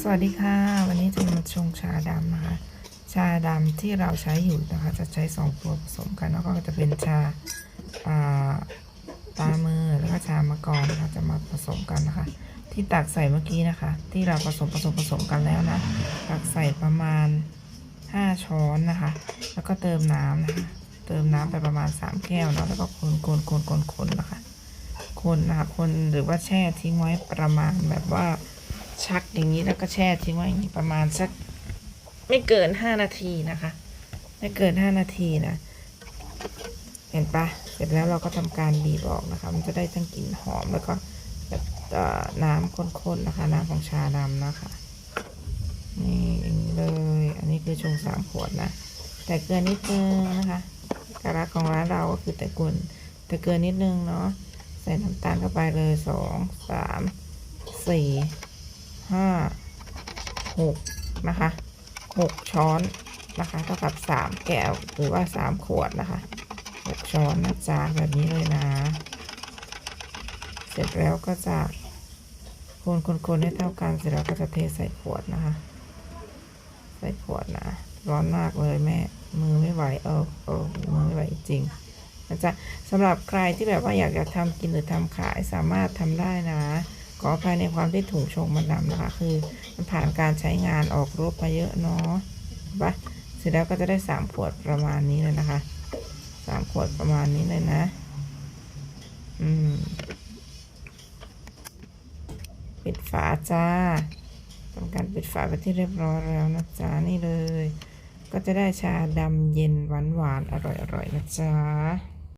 สวัสดีค่ะ วันนี้จะมาชงชาดำนะคะ ชาดำที่เราใช้อยู่นะคะ จะใช้สองตัวผสมกันแล้วก็จะเป็นชาอ่าตามือแล้วก็ชามะกรนะคะจะมาผสมกันนะคะ ที่ตักใส่เมื่อกี้นะคะ ที่เราผสมผสมผสมกันแล้วนะ ตักใส่ประมาณ 5 ช้อนนะคะ แล้วก็เติมน้ำนะคะ เติมน้ำไปประมาณ 3 แก้วเนาะแล้วก็คนคนคนคนคนนะคะ คนนะคะคนหรือว่าแช่ทิ้งไว้ประมาณแบบว่า ชักอย่างนี้แล้วก็แช่ทิ้งไว้อย่างนี้ประมาณสักไม่เกินห้านาทีนะคะ ไม่เกินห้านาทีนะ เห็นปะเสร็จแล้วเราก็ทำการบีบออกนะคะ มันจะได้ทั้งกลิ่นหอมแล้วก็แบบน้ำข้นๆนะคะ น้ำของชาดำนะคะ นี่อย่างนี้เลย อันนี้คือชงสามขวดนะ แต่เกลือนิดนึงนะคะกระของร้านเราก็คือแต่กวนแต่เกลือนิดนึงเนาะใส่น้ำตาลเข้าไปเลยสองสามสี่ ห้าหกนะคะหกช้อนนะคะเท่ากับสามแก้วหรือว่าสามขวดนะคะหกช้อนนะจ๊ะแบบนี้เลยนะ เสร็จแล้วก็จะคนคนคนให้เท่ากันเสร็จแล้วก็จะเทใส่ขวดนะคะ ใส่ขวดนะ ร้อนมากเลยแม่ มือไม่ไหวเออเออมือไม่ไหวจริงนะจ๊ะสำหรับใครที่แบบว่าอยากจะทำกินหรือทำขายสามารถทำได้นะ ขอภัยในความที่ถุงชงมันดำนะคะ คือมันผ่านการใช้งานออกรูปมาเยอะเนาะปะเสร็จแล้วก็จะได้สามขวดประมาณนี้เลยนะคะสามขวดประมาณนี้เลยนะ อืม ปิดฝาจ้าทำการปิดฝาไปที่เรียบร้อยแล้วนะจ๊ะนี่เลย ก็จะได้ชาดำเย็นหวานหวานๆอร่อยๆนะจ๊ะ